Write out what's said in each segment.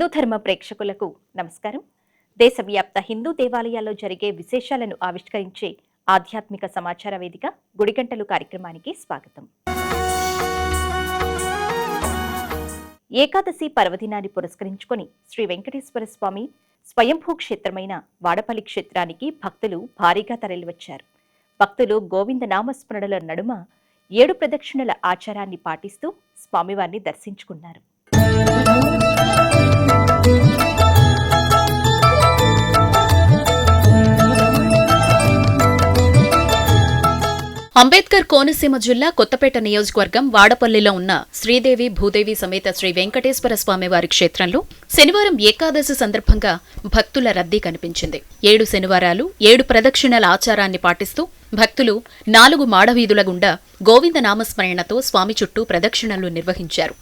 హిందూ ధర్మ ప్రేక్షకులకు నమస్కారం. దేశవ్యాప్త హిందూ దేవాలయాల్లో జరిగే విశేషాలను ఆవిష్కరించే ఆధ్యాత్మిక సమాచార వేదిక గుడిగంటలు కార్యక్రమానికి స్వాగతం. ఏకాదశి పర్వదినాన్ని పురస్కరించుకొని శ్రీ వెంకటేశ్వర స్వామి స్వయంభూ క్షేత్రమైన వాడపల్లి క్షేత్రానికి భక్తులు భారీగా తరలివచ్చారు. భక్తులు గోవింద నామస్మరణల నడుమ ఏడు ప్రదక్షిణల ఆచారాన్ని పాటిస్తూ స్వామివారిని దర్శించుకున్నారు. అంబేద్కర్ కోనసీమ జిల్లా కొత్తపేట నియోజకవర్గం వాడపల్లిలో ఉన్న శ్రీదేవి భూదేవి సమేత శ్రీ వెంకటేశ్వర స్వామి వారి క్షేత్రంలో శనివారం ఏకాదశి సందర్భంగా భక్తుల రద్దీ కనిపించింది. ఏడు శనివారాలు ఏడు ప్రదక్షిణల ఆచారాన్ని పాటిస్తూ భక్తులు నాలుగు మాడవీధుల గుండా గోవింద నామస్మరణతో స్వామి చుట్టూ ప్రదక్షిణలు నిర్వహించారు.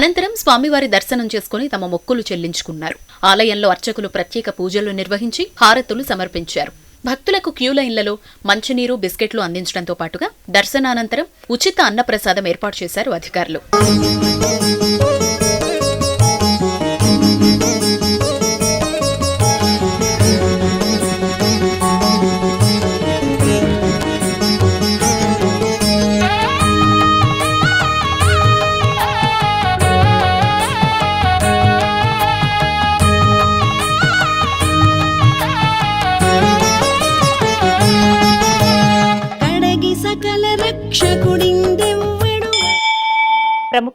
అనంతరం స్వామివారి దర్శనం చేసుకుని తమ మొక్కులు చెల్లించుకున్నారు. ఆలయంలో అర్చకులు ప్రత్యేక పూజలు నిర్వహించి హారతులు సమర్పించారు. భక్తులకు క్యూ లైన్లలో మంచినీరు బిస్కెట్లు అందించడంతో పాటుగా దర్శనానంతరం ఉచిత అన్నప్రసాదం ఏర్పాటు చేశారు అధికారులు.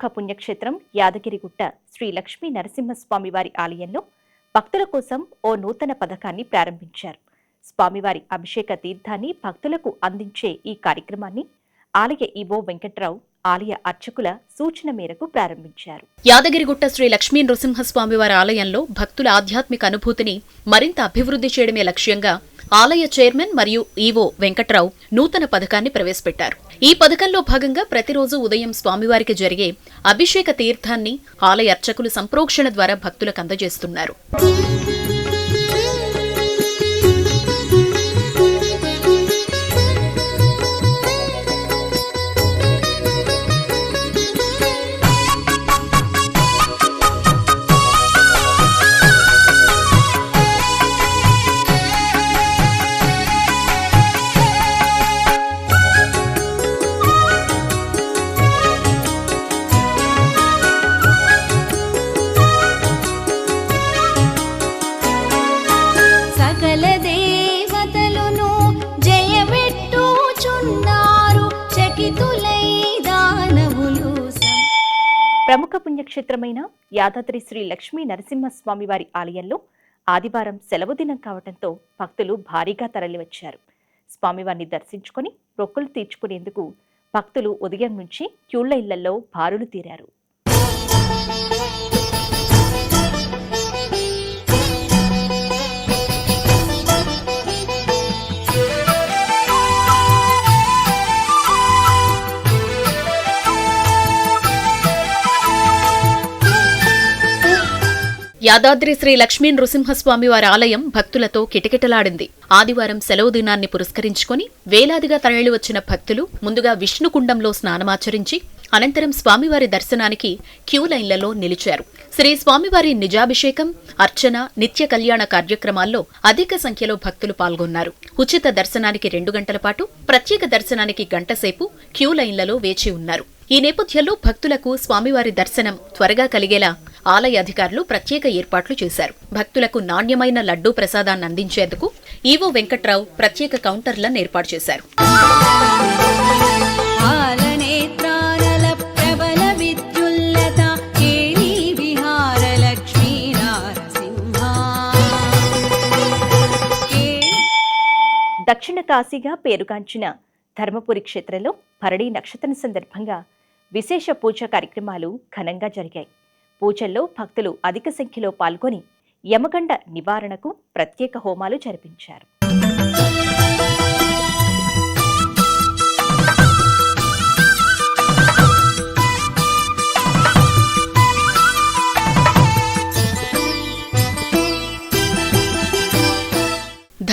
ప్రముఖ పుణ్యక్షేత్రం యాదగిరిగుట్ట శ్రీ లక్ష్మీ నరసింహస్వామి వారి ఆలయంలో భక్తుల కోసం ఓ నూతన పథకాన్ని ప్రారంభించారు. స్వామివారి అభిషేక తీర్థాన్ని భక్తులకు అందించే ఈ కార్యక్రమాన్ని ఆలయ ఈవో వెంకట్రావు ఆలయ అర్చకుల సూచన మేరకు ప్రారంభించారు. యాదగిరిగుట్ట శ్రీ లక్ష్మీ నృసింహస్వామివారి ఆలయంలో భక్తుల ఆధ్యాత్మిక అనుభూతిని మరింత అభివృద్ధి చేయడమే లక్ష్యంగా ఆలయ చైర్మన్ మరియు ఈవో వెంకట్రావు నూతన పథకాన్ని ప్రవేశపెట్టారు. ఈ పథకంలో భాగంగా ప్రతిరోజు ఉదయం స్వామివారికి జరిగే అభిషేక తీర్థాన్ని ఆలయ అర్చకులు సంప్రోక్షణ ద్వారా భక్తులకు అందజేస్తున్నారు. పుణ్యక్షేత్రమైన యాదాద్రి శ్రీ లక్ష్మీ నరసింహస్వామివారి ఆలయంలో ఆదివారం సెలవు దినం కావడంతో భక్తులు భారీగా తరలివచ్చారు. స్వామివారిని దర్శించుకొని మొక్కులు తీర్చుకునేందుకు భక్తులు ఉదయం నుంచి క్యూళ్ళ ఇళ్ళలో బారులు తీరారు. యాదాద్రి శ్రీ లక్ష్మీ నృసింహస్వామి వారి ఆలయం భక్తులతో కిటకిటలాడింది. ఆదివారం సెలవు దినాన్ని పురస్కరించుకొని వేలాదిగా తరలి వచ్చిన భక్తులు ముందుగా విష్ణుకుండంలో స్నానమాచరించి అనంతరం స్వామివారి దర్శనానికి క్యూ లైన్లలో నిలిచారు. శ్రీ స్వామివారి నిజాభిషేకం అర్చన నిత్య కళ్యాణ కార్యక్రమాల్లో అధిక సంఖ్యలో భక్తులు పాల్గొన్నారు. ఉచిత దర్శనానికి రెండు గంటల పాటు ప్రత్యేక దర్శనానికి గంటసేపు క్యూ లైన్లలో వేచి ఉన్నారు. ఈ నేపథ్యంలో భక్తులకు స్వామివారి దర్శనం త్వరగా కలిగేలా ఆలయ అధికారులు ప్రత్యేక ఏర్పాట్లు చేశారు. భక్తులకు నాణ్యమైన లడ్డూ ప్రసాదాన్ని అందించేందుకు ఈవో వెంకట్రావు ప్రత్యేక కౌంటర్లను ఏర్పాటు చేశారు. దక్షిణ కాశీగా పేరుగాంచిన ధర్మపురి క్షేత్రంలో భరణి నక్షత్రం సందర్భంగా విశేష పూజ కార్యక్రమాలు ఘనంగా జరిగాయి. పూజల్లో భక్తులు అధిక సంఖ్యలో పాల్గొని యమగండ నివారణకు ప్రత్యేక హోమాలు జరిపించారు.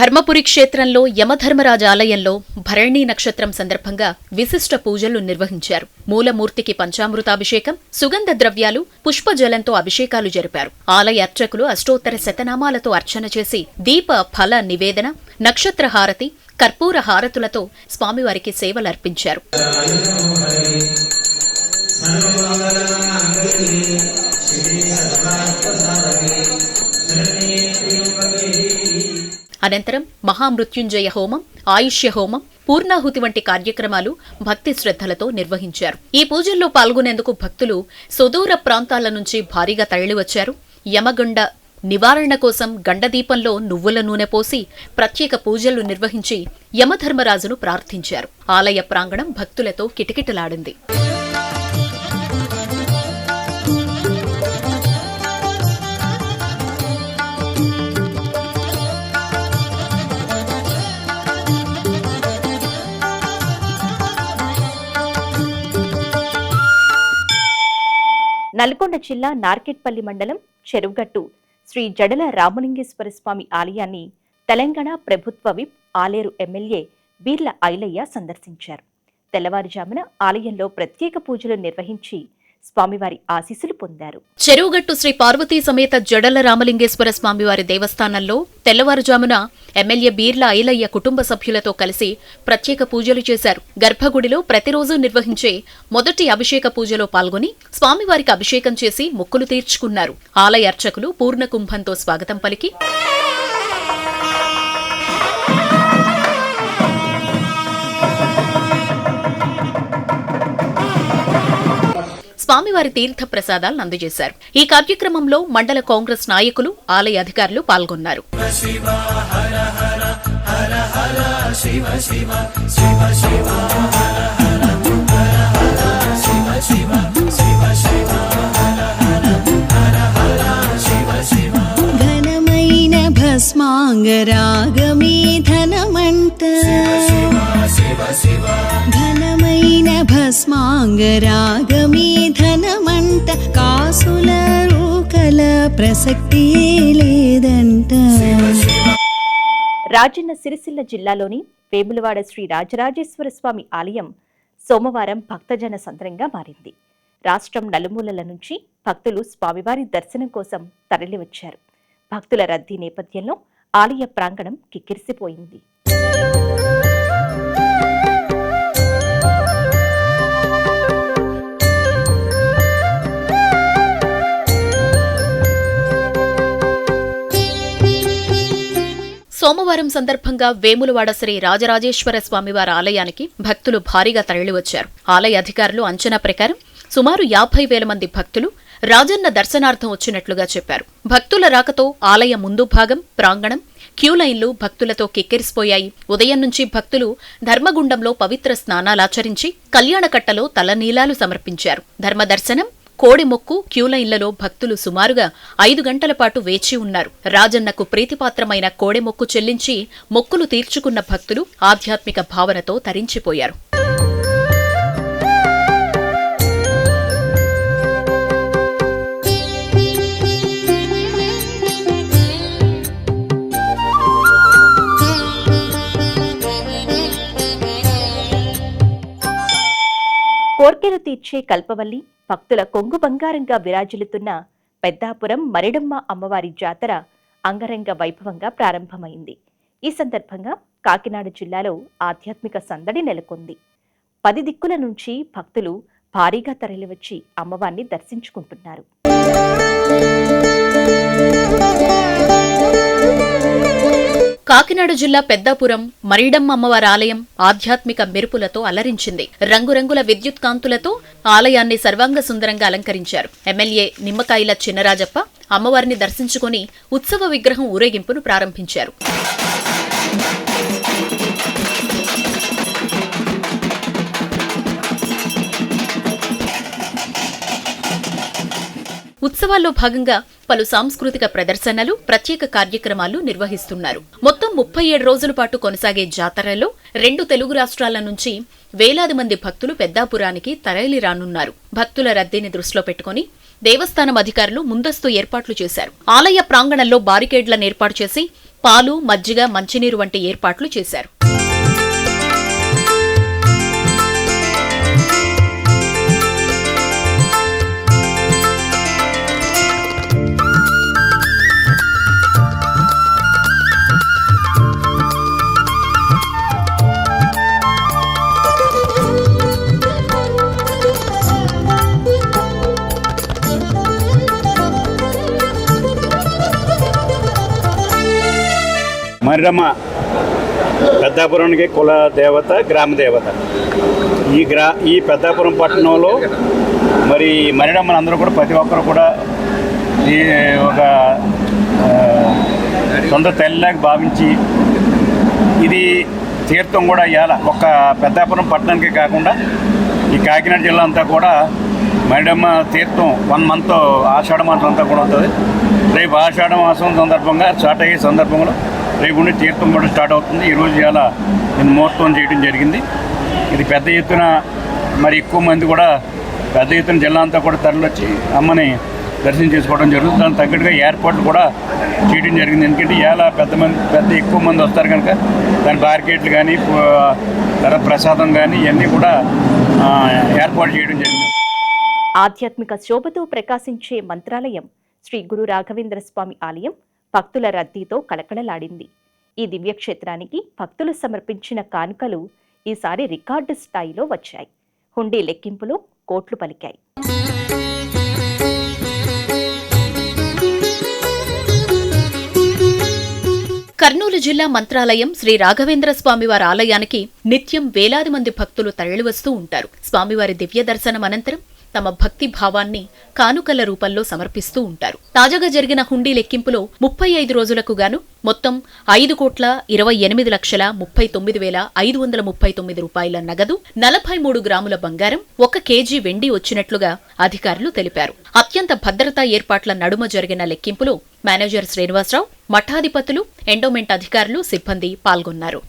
ధర్మపురి క్షేత్రంలో యమధర్మరాజ ఆలయంలో భరణి నక్షత్రం సందర్భంగా విశిష్ట పూజలు నిర్వహించారు. మూలమూర్తికి పంచామృతాభిషేకం సుగంధ ద్రవ్యాలు పుష్పజలంతో అభిషేకాలు జరిపారు. ఆలయ అర్చకులు అష్టోత్తర శతనామాలతో అర్చన చేసి దీప ఫల నివేదన నక్షత్ర హారతి కర్పూర హారతులతో స్వామివారికి సేవలర్పించారు. అనంతరం మహామృత్యుంజయ హోమం ఆయుష్య హోమం పూర్ణాహుతి వంటి కార్యక్రమాలు భక్తి శ్రద్ధలతో నిర్వహించారు. ఈ పూజల్లో పాల్గొనేందుకు భక్తులు సుదూర ప్రాంతాల నుంచి భారీగా తరలివచ్చారు. యమగండ నివారణ కోసం గండదీపంలో నువ్వుల నూనె పోసి ప్రత్యేక పూజలు నిర్వహించి యమధర్మరాజును ప్రార్థించారు. ఆలయ ప్రాంగణం భక్తులతో కిటకిటలాడింది. నల్గొండ జిల్లా నార్కెట్పల్లి మండలం చెరువుగట్టు శ్రీ జడల రామలింగేశ్వర స్వామి ఆలయాన్ని తెలంగాణ ప్రభుత్వ విప్ ఆలేరు ఎమ్మెల్యే బీర్ల ఐలయ్య సందర్శించారు. తెల్లవారుజామున ఆలయంలో ప్రత్యేక పూజలు నిర్వహించి స్వామివారి ఆశీస్సులు పొందారు. చెరువుగట్టు శ్రీ పార్వతీ సమేత జడల రామలింగేశ్వర స్వామివారి దేవస్థానంలో తెల్లవారుజామున ఎమ్మెల్యే బీర్ల ఐలయ్య కుటుంబ సభ్యులతో కలిసి ప్రత్యేక పూజలు చేశారు. గర్భగుడిలో ప్రతిరోజు నిర్వహించే మొదటి అభిషేక పూజలో పాల్గొని స్వామివారికి అభిషేకం చేసి మొక్కులు తీర్చుకున్నారు. ఆలయ అర్చకులు పూర్ణ కుంభంతో స్వాగతం పలికి స్వామివారి తీర్థ ప్రసాదాలను అందజేశారు. ఈ కార్యక్రమంలో మండల కాంగ్రెస్ నాయకులు ఆలయ అధికారులు పాల్గొన్నారు. ఘనమైన భస్మాంగరాగమే ధనమంత. ఘనమైన భస్మాంగరాగమే కాసుల రూకల ప్రసక్తి లేదంట. రాజన్న సిరిసిల్ల జిల్లాలోని వేములవాడ శ్రీ రాజరాజేశ్వర స్వామి ఆలయం సోమవారం భక్తజన సంద్రంగా మారింది. రాష్ట్రం నలుమూలల నుంచి భక్తులు స్వామివారి దర్శనం కోసం తరలివచ్చారు. భక్తుల రద్దీ నేపథ్యంలో ఆలయ ప్రాంగణం కిక్కిరిసిపోయింది. సోమవారం సందర్భంగా వేములవాడ శ్రీ రాజరాజేశ్వర స్వామివారి ఆలయానికి భక్తులు భారీగా తరలివచ్చారు. ఆలయ అధికారులు అంచనా ప్రకారం సుమారు యాభై వేల మంది భక్తులు రాజన్న దర్శనార్థం వచ్చినట్లుగా చెప్పారు. భక్తుల రాకతో ఆలయ ముందు భాగం ప్రాంగణం క్యూ లైన్లు భక్తులతో కిక్కిరిసిపోయాయి. ఉదయం నుంచి భక్తులు ధర్మగుండంలో పవిత్ర స్నానాలాచరించి కళ్యాణకట్టలో తలనీలాలు సమర్పించారు. ధర్మదర్శనం కోడిమొక్కు క్యూలైన్లలో భక్తులు సుమారుగా ఐదు గంటల పాటు వేచి ఉన్నారు. రాజన్నకు ప్రీతిపాత్రమైన కోడె మొక్కు చెల్లించి మొక్కులు తీర్చుకున్న భక్తులు ఆధ్యాత్మిక భావనతో తరించిపోయారు. కోర్కెలు తీర్చే కల్పవల్లి భక్తుల కొంగు బంగారంగా విరాజిల్లుతున్న పెద్దాపురం మరిడమ్మ అమ్మవారి జాతర అంగరంగ వైభవంగా ప్రారంభమైంది. ఈ సందర్భంగా కాకినాడ జిల్లాలో ఆధ్యాత్మిక సందడి నెలకొంది. పది దిక్కుల నుంచి భక్తులు భారీగా తరలివచ్చి అమ్మవారిని దర్శించుకుంటున్నారు. కాకినాడ జిల్లా పెద్దాపురం మరీడమ్మ అమ్మవారి ఆలయం ఆధ్యాత్మిక మెరుపులతో అలరించింది. రంగురంగుల విద్యుత్ కాంతులతో ఆలయాన్ని సర్వాంగ సుందరంగా అలంకరించారు. ఎమ్మెల్యే నిమ్మకాయల చిన్నరాజప్ప అమ్మవారిని దర్శించుకుని ఉత్సవ విగ్రహం ఊరేగింపును ప్రారంభించారు. ఉత్సవాల్లో భాగంగా పలు సాంస్కృతిక ప్రదర్శనలు ప్రత్యేక కార్యక్రమాలు నిర్వహిస్తున్నారు. మొత్తం ముప్పై ఏడు రోజుల పాటు కొనసాగే జాతరలో రెండు తెలుగు రాష్ట్రాల నుంచి వేలాది మంది భక్తులు పెద్దాపురానికి తరలి రానున్నారు. భక్తుల రద్దీని దృష్టిలో పెట్టుకుని దేవస్థానం అధికారులు ముందస్తు ఏర్పాట్లు చేశారు. ఆలయ ప్రాంగణంలో బారికేడ్లను ఏర్పాటు చేసి పాలు మజ్జిగ మంచినీరు వంటి ఏర్పాట్లు చేశారు. మర్రమ్మ పెద్దాపురానికి కుల దేవత గ్రామ దేవత. ఈ గ్రా ఈ పెద్దాపురం పట్టణంలో మరి మరిడమ్మలు అందరూ కూడా ప్రతి ఒక్కరు కూడా ఈ ఒక సొంత తల్లిలాగా భావించి ఇది తీర్థం కూడా ఇవ్వాలి ఒక్క పెద్దాపురం పట్టణానికి కాకుండా ఈ కాకినాడ జిల్లా అంతా కూడా మరిడమ్మ తీర్థం వన్ మంత్ ఆషాఢ మాసం అంతా కూడా ఉంటుంది. రేపు ఆషాఢ మాసం సందర్భంగా స్టార్ట్ అయ్యే సందర్భంలో రేపు ఉండి తీర్థం కూడా స్టార్ట్ అవుతుంది. ఈరోజు ఇలా నేను ముహూర్తం చేయడం జరిగింది. ఇది పెద్ద ఎత్తున మరి ఎక్కువ మంది కూడా పెద్ద ఎత్తున జిల్లా అంతా కూడా తరలివచ్చి అమ్మని దర్శనం చేసుకోవడం జరుగుతుంది. దానికి తగ్గట్టుగా ఏర్పాట్లు కూడా చేయడం జరిగింది. ఎందుకంటే ఇలా పెద్ద మంది పెద్ద ఎక్కువ మంది వస్తారు కనుక దాని బార్కెట్లు కానీ తర్వాత ప్రసాదం కానీ ఇవన్నీ కూడా ఏర్పాటు చేయడం జరిగింది. ఆధ్యాత్మిక శోభతో ప్రకాశించే మంత్రాలయం శ్రీ గురు రాఘవేంద్ర స్వామి ఆలయం భక్తుల రద్దీతో కళకళలాడింది. ఈ దివ్యక్షేత్రానికి భక్తులు సమర్పించిన కానుకలు ఈసారి రికార్డు స్థాయిలో వచ్చాయి. హుండీ లెక్కింపులో కోట్లు పలికాయి. కర్నూలు జిల్లా మంత్రాలయం శ్రీ రాఘవేంద్ర స్వామివారి ఆలయానికి నిత్యం వేలాది మంది భక్తులు తరలివస్తూ ఉంటారు. స్వామివారి దివ్య దర్శనం అనంతరం తమ భక్తి భావాన్ని కానుకల రూపంలో సమర్పిస్తూ ఉంటారు. తాజాగా జరిగిన హుండీ లెక్కింపులో ముప్పై ఐదు రోజులకు గాను మొత్తం ఐదు కోట్ల ఇరవై ఎనిమిది లక్షల ముప్పై తొమ్మిది వేల ఐదు వందల ముప్పై తొమ్మిది రూపాయల నగదు నలభై మూడు గ్రాముల బంగారం ఒక కేజీ వెండి వచ్చినట్లుగా అధికారులు తెలిపారు. అత్యంత భద్రతా ఏర్పాట్ల నడుమ జరిగిన లెక్కింపులో మేనేజర్ శ్రీనివాసరావు మఠాధిపతులు ఎండోమెంట్ అధికారులు సిబ్బంది పాల్గొన్నారు.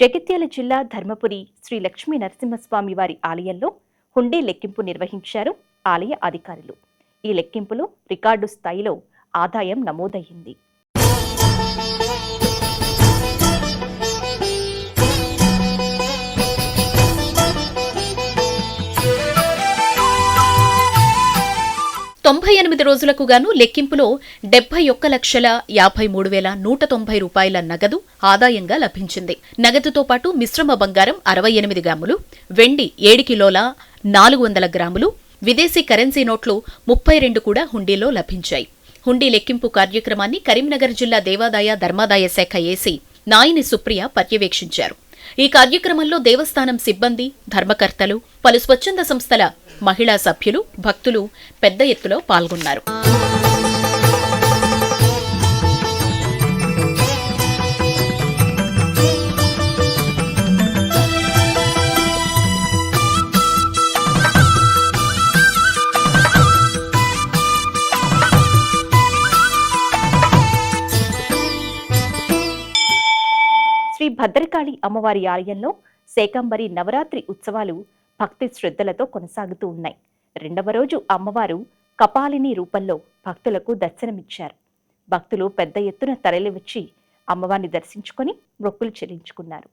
జగిత్యాల జిల్లా ధర్మపురి శ్రీ లక్ష్మీ నరసింహస్వామి వారి ఆలయంలో హుండీ లెక్కింపు నిర్వహించారు ఆలయ అధికారులు. ఈ లెక్కింపులో రికార్డు స్థాయిలో ఆదాయం నమోదయ్యింది. తొంభై ఎనిమిది రోజులకు గాను లెక్కింపులో డెబ్బై ఒక్క లక్షల యాభై మూడు వేల నూట తొంభై రూపాయల నగదు ఆదాయంగా లభించింది. నగదుతో పాటు మిశ్రమ బంగారం అరవై ఎనిమిది గ్రాములు వెండి ఏడు కిలోల నాలుగు వందల గ్రాములు విదేశీ కరెన్సీ నోట్లు ముప్పై రెండు కూడా హుండీలో లభించాయి. హుండీ లెక్కింపు కార్యక్రమాన్ని కరీంనగర్ జిల్లా దేవాదాయ ధర్మాదాయ శాఖ ఏసీ నాయిని సుప్రియ పర్యవేక్షించారు. ఈ కార్యక్రమంలో దేవస్థానం సిబ్బంది ధర్మకర్తలు పలు స్వచ్ఛంద సంస్థల మహిళా సభ్యులు భక్తులు పెద్ద ఎత్తులో పాల్గొన్నారు. శ్రీ భద్రకాళి అమ్మవారి ఆలయంలో శేకంబరి నవరాత్రి ఉత్సవాలు భక్తి శ్రద్ధలతో కొనసాగుతూ ఉన్నాయి. రెండవ రోజు అమ్మవారు కపాలిని రూపంలో భక్తులకు దర్శనమిచ్చారు. భక్తులు పెద్ద ఎత్తున తరలివచ్చి అమ్మవారిని దర్శించుకొని మొక్కులు చెల్లించుకున్నారు.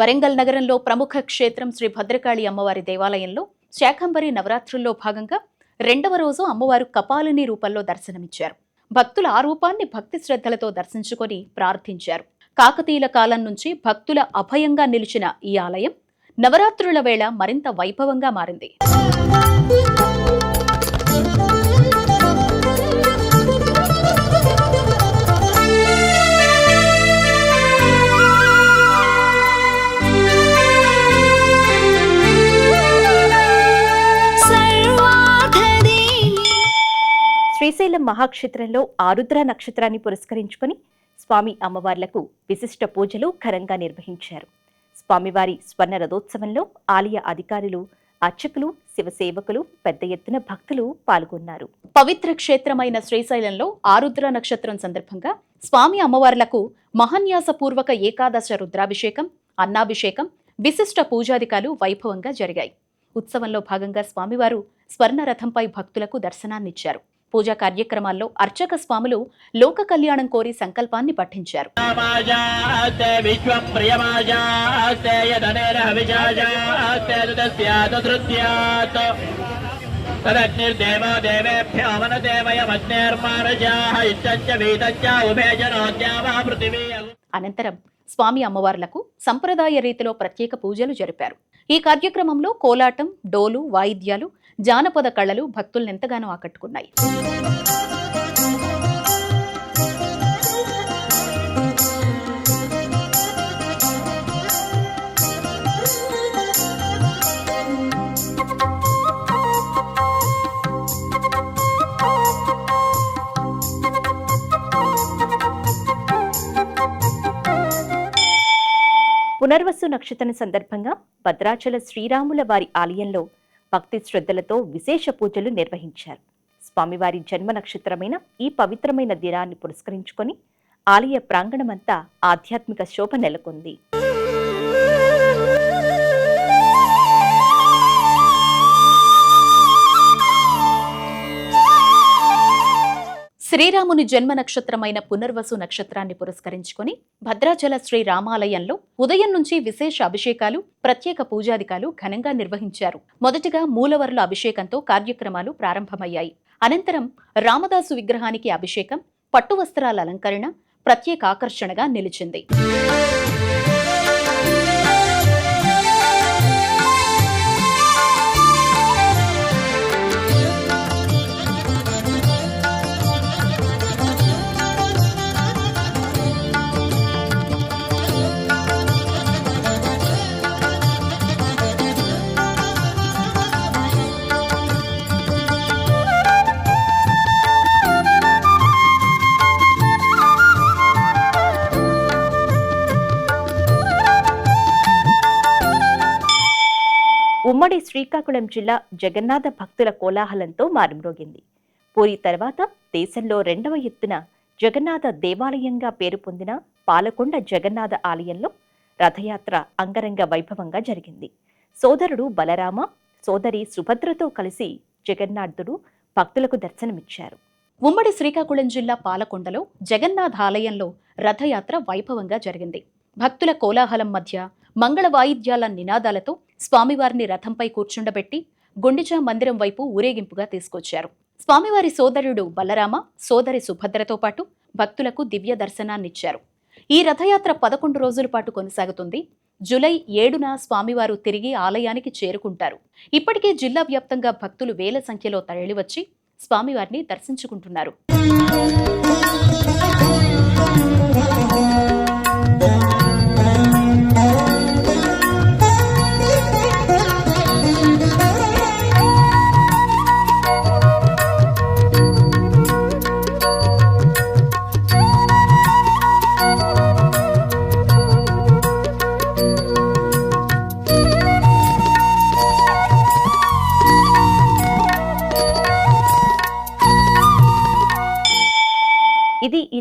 వరంగల్ నగరంలో ప్రముఖ క్షేత్రం శ్రీ భద్రకాళి అమ్మవారి దేవాలయంలో శాకంబరి నవరాత్రుల్లో భాగంగా రెండవ రోజు అమ్మవారు కపాలిని రూపంలో దర్శనమిచ్చారు. భక్తుల ఆ రూపాన్ని భక్తి శ్రద్ధలతో దర్శించుకొని ప్రార్థించారు. కాకతీయుల కాలం నుంచి భక్తుల అభయంగా నిలిచిన ఈ ఆలయం నవరాత్రుల వేళ మరింత వైభవంగా మారింది. శ్రీశైలం మహాక్షేత్రంలో ఆరుద్ర నక్షత్రాన్ని పురస్కరించుకుని స్వామి అమ్మవార్లకు విశిష్ట పూజలు ఘనంగా నిర్వహించారు. స్వామివారి స్వర్ణ రథోత్సవంలో ఆలయ అధికారులు అర్చకులు శివసేవకులు పెద్ద ఎత్తున భక్తులు పాల్గొన్నారు. పవిత్ర క్షేత్రమైన శ్రీశైలంలో ఆరుద్ర నక్షత్రం సందర్భంగా స్వామి అమ్మవార్లకు మహాన్యాసపూర్వక ఏకాదశ రుద్రాభిషేకం అన్నాభిషేకం విశిష్ట పూజాధికాలు వైభవంగా జరిగాయి. ఉత్సవంలో భాగంగా స్వామివారు స్వర్ణ రథంపై భక్తులకు దర్శనాన్నిచ్చారు. పూజా కార్యక్రమాల్లో అర్చక స్వాములు లోక కళ్యాణం కోరి సంకల్పాన్ని పఠించారు. తదగ్నిర్దేవో ఇష్టంచ వీతంచ పృథివీ అనంతరం స్వామి అమ్మవార్లకు సంప్రదాయ రీతిలో ప్రత్యేక పూజలు జరిపారు. ఈ కార్యక్రమంలో కోలాటం డోలు వాయిద్యాలు జానపద కళలు భక్తులనెంతగానో ఆకట్టుకున్నాయి. పునర్వసు నక్షత్రం సందర్భంగా భద్రాచల శ్రీరాముల వారి ఆలయంలో భక్తి శ్రద్ధలతో విశేష పూజలు నిర్వహించారు. స్వామివారి జన్మ నక్షత్రమైన ఈ పవిత్రమైన దినాన్ని పురస్కరించుకొని ఆలయ ప్రాంగణమంతా ఆధ్యాత్మిక శోభ నెలకొంది. శ్రీరాముని జన్మ నక్షత్రమైన పునర్వసు నక్షత్రాన్ని పురస్కరించుకొని భద్రాచల శ్రీ రామాలయంలో ఉదయం నుంచి విశేష అభిషేకాలు ప్రత్యేక పూజాధికాలు ఘనంగా నిర్వహించారు. మొదటగా మూలవరుల అభిషేకంతో కార్యక్రమాలు ప్రారంభమయ్యాయి. అనంతరం రామదాసు విగ్రహానికి అభిషేకం పట్టు వస్త్రాల అలంకరణ ప్రత్యేక ఆకర్షణగా నిలిచింది. ఉమ్మడి శ్రీకాకుళం జిల్లా జగన్నాథ భక్తుల కోలాహలంతో మారుమ్రోగింది. పూరి తర్వాత దేశంలో రెండవ ఎత్తున జగన్నాథ దేవాలయంగా పేరు పొందిన పాలకొండ జగన్నాథ ఆలయంలో రథయాత్ర అంగరంగ వైభవంగా జరిగింది. సోదరుడు బలరామ సోదరి సుభద్రతో కలిసి జగన్నాథుడు భక్తులకు దర్శనమిచ్చారు. ఉమ్మడి శ్రీకాకుళం జిల్లా పాలకొండలో జగన్నాథ ఆలయంలో రథయాత్ర వైభవంగా జరిగింది. భక్తుల కోలాహలం మధ్య మంగళ వాయిద్యాల నినాదాలతో స్వామివారిని రథంపై కూర్చుండబెట్టి గుండిచా మందిరం వైపు ఊరేగింపుగా తీసుకొచ్చారు. స్వామివారి సోదరుడు బలరామ సోదరి సుభద్రతో పాటు భక్తులకు దివ్య దర్శనాన్నిచ్చారు. ఈ రథయాత్ర పదకొండు రోజుల పాటు కొనసాగుతుంది. జులై ఏడున స్వామివారు తిరిగి ఆలయానికి చేరుకుంటారు. ఇప్పటికే జిల్లా వ్యాప్తంగా భక్తులు వేల సంఖ్యలో తరలివచ్చి స్వామివారిని దర్శించుకుంటున్నారు.